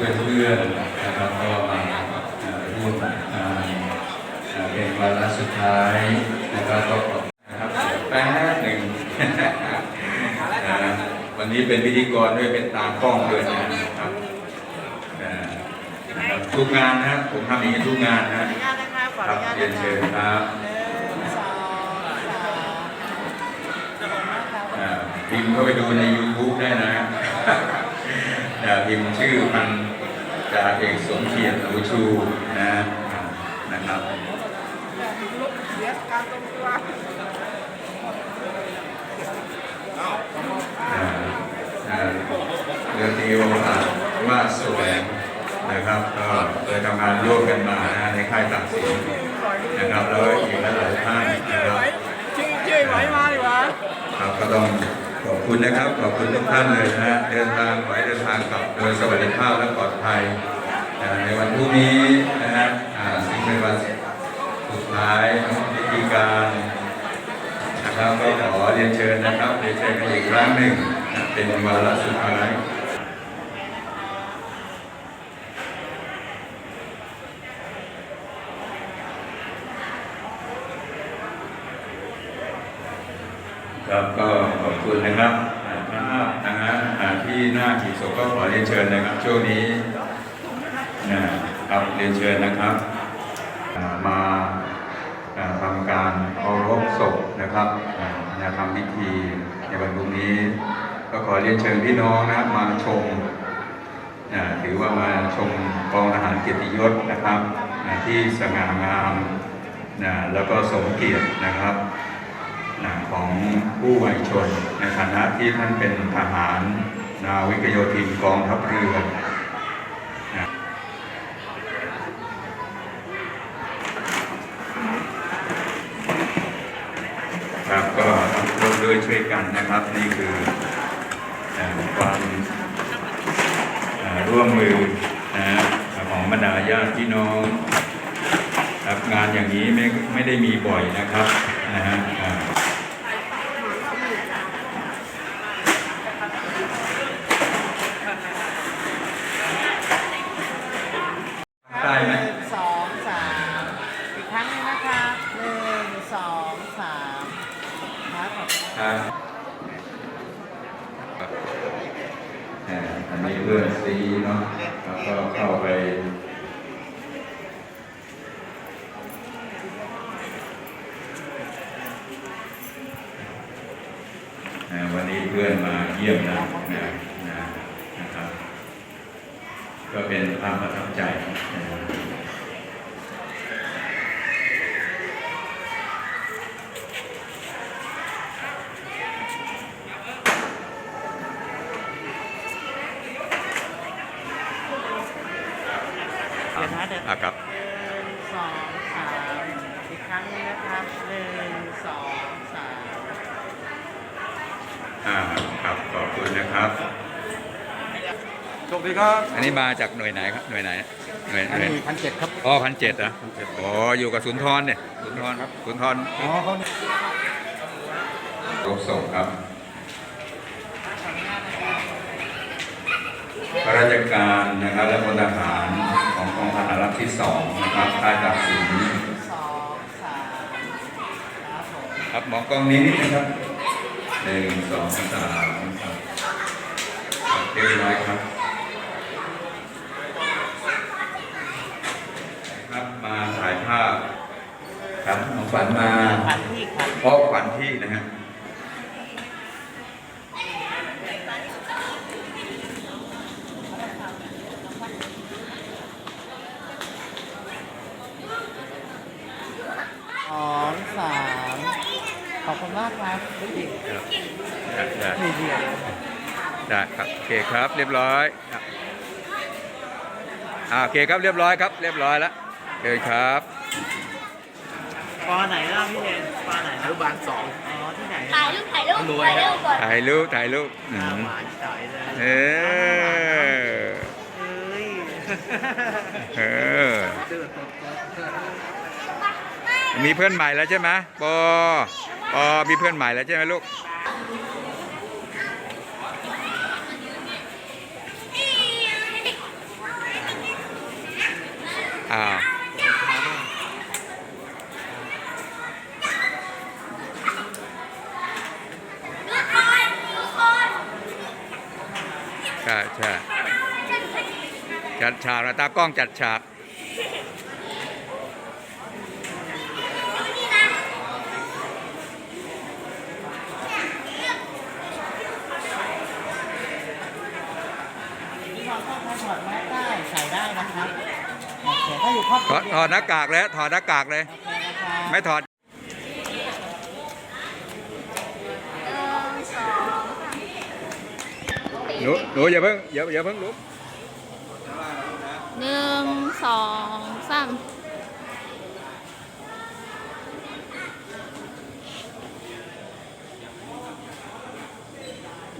พื่อนๆนะครับก็มาร่วมงานเป็นวาระสุดท้ายนะครับก็ขอบนะครับแป๊บหนึ่งนะวันนี้เป็นพิธีกรด้วยเป็นตากล้องด้วยนะครับทุกงานนะผมทำอย่างนี้ทุกงานนะครับเรียนเชิญครับหนึ่งสองสามขอบคุณมากครับอ่าพิมพ์เข้าไปดูใน YouTube ได้นะพิมพ์ชื่อพัน จ่าเอกสมเกียรติหนูชูนะนะครับเสียการตรงตัวอ่าอ่าเรือตีโออาจว่าแสวงนะครับก็เคยทำงานร่วมกันมานะในค่ายตักสินนะครับแล้วก็อีกหลายๆท่านนะครับชื่อชื่อไหวมาดีกว่าครับก็ต้องขอบ คุณนะครับ ขอบคุณทุกท่านเลยนะฮะเดินทางขอให้เดินทางกลับโดยสวัสดิภาพและปลอดภัยในวันพรุ่งนี้นะฮะซึ่งเป็นวันสุดท้ายของพิธีการนะครับก็ขอเรียนเชิญนะครับเรียนเชิญกันอีกครั้งหนึ่งเป็นวาระสุดท้าย ครับก็ขอบคุณนะครับอ่าภาพนะฮะที่หน้าหีบศพก็ขอเรียนเชิญนะครับ ช่วงนี้นะครับเรียนเชิญนะครับ มาทำการเคารพศพนะครับอ่ามาทำพิธีในวันพรุ่งนี้ ก็ขอเรียนเชิญพี่น้องนะมาชมถือว่ามาชมกองทหารเกียรติยศนะครับที่สง่างามนะแล้วก็สมเกียรตินะครับ ของผู้วัยชน ในฐานะที่ท่านเป็นทหาร นาวิกโยธินกองทัพเรือครับก็ร่วมด้วยช่วยกันนะครับนี่คือความร่วมมือนะฮะของบรรดาญาติพี่น้องครับงานอย่างนี้ไม่ไม่ได้มีบ่อยนะครับนะฮะอ่า ได้ไหม นึ่งสองสามอีกครั้งหนึงนะคะหนึ่งสองสามครับขอบ ครับอันนี้เพื่อนซีเนาะแล้วก็เข้าไปวันนี้เพื่อนมาเยี่ยมนะนะนะนะครับ ก็เป็นความประทับใจนะครับ เดี๋ยวนะเดี๋ยว อะครับ หนึ่งสองสามอีกครั้งห นึงนะคะหนึ่งสองสามอ่าครับขอบคุณนะครับสวัสดีครับ อันนี้มาจากหน่วยไหนครับหน่วยไหนหน่วยหอันน่วยนี้พันเจ็ดครับ อ๋อพันเจ็ดเหรออ๋ออยู่กับสุนทรเนี่ยสุนทรครับสุนทรอ๋อเขาเนี่ย รบส่งครับข้าราชการนะครับและพลทหารของกองทหารรับที่สองนะครับค่ายตักสิน ครับผมครับมองกล้องนี้นิดนะครับหนึ่งสองสามครับครับเรียบร้อยครับครับมาถ่ายภาพครับของฝันมาขวัญที่ขวัญเพราะขวัญที่นะฮะ สองสามขอบคุณ มากครับพี่ครับได้ได้มีเดียวได้ครับโอเคครับเรียบร้อยครับอ่าโอเคครับเรียบร้อยครับ เรียบร้อยแล้วเชิญครับปอไหนล่ะพี่เดนปอไหนอนุบาลสองอ๋อที่ไหนถ่ายรูปถ่ายรูปรวยถ่ายนะรูปก่อนถ่ายรูปถ่ายรูปอืหน้ามหวานจ่อยเลยเออเอ้ยเออมีเพื่อนใหม่แล้วใช่ไหมปอ ปอมีเพื่อนใหม่แล้วใช่ไหมลูกอ้าวใช่ใช่จัดฉากนะตากล้องจัดฉาก พี่น้องชอบถอดแมสได้ใส่ได้นะครับโอเค ถ้าอยู่ครอบคถรัอวดเดียวถอดหน้ากากแล้วถอดหน้ากากเลยโอเคนะครับไม่ถอดหนูหนูอย่าเพิ่งอย่าอย่าเพิ่งลุกหนึ่งสองสาม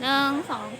หนึ่งสองสาม